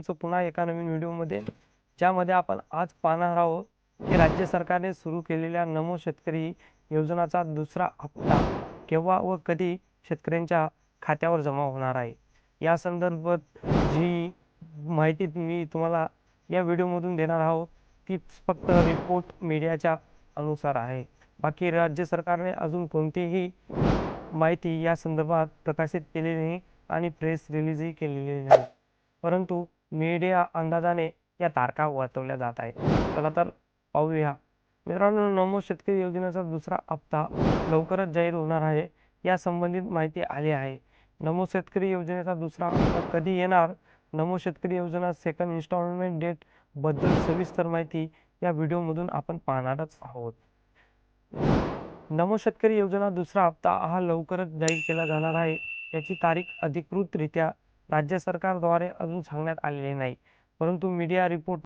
तुमचं पुन्हा एका नवीन व्हिडिओमध्ये ज्यामध्ये आपण आज पाहणार आहोत की राज्य सरकारने सुरू केलेल्या नमो शेतकरी योजनाचा दुसरा हप्ता केव्हा व कधी शेतकऱ्यांच्या खात्यावर जमा होणार आहे. या संदर्भात जी माहिती मी तुम्हाला या व्हिडिओमधून देणार आहोत तीच फक्त रिपोर्ट मीडियाच्या अनुसार आहे. बाकी राज्य सरकारने अजून कोणतीही माहिती या संदर्भात प्रकाशित केलेली नाही आणि प्रेस रिलीजही केलेली नाही. परंतु मीडिया अंदाजाने या तारखा वर्तवल्या जात आहेत. चला तर पाहूया. मित्रांनो नमो शेतकरी योजनेचा दुसरा हप्ता लवकरच जाहीर होणार आहे. या संबंधित माहिती आली आहे. नमो शेतकरी योजनेचा दुसरा हप्ता कधी येणार? नमो शेतकरी योजना सेकंड इन्स्टॉलमेंट डेटबद्दल सविस्तर माहिती या व्हिडिओमधून आपण पाहणारच आहोत. नमो शेतकरी योजना दुसरा हप्ता हा लवकरच जाहीर केला जाणार आहे. याची तारीख अधिकृतरित्या राज्य सरकारद्वारे अजून सांगण्यात आलेले नाही. परंतु मीडिया रिपोर्ट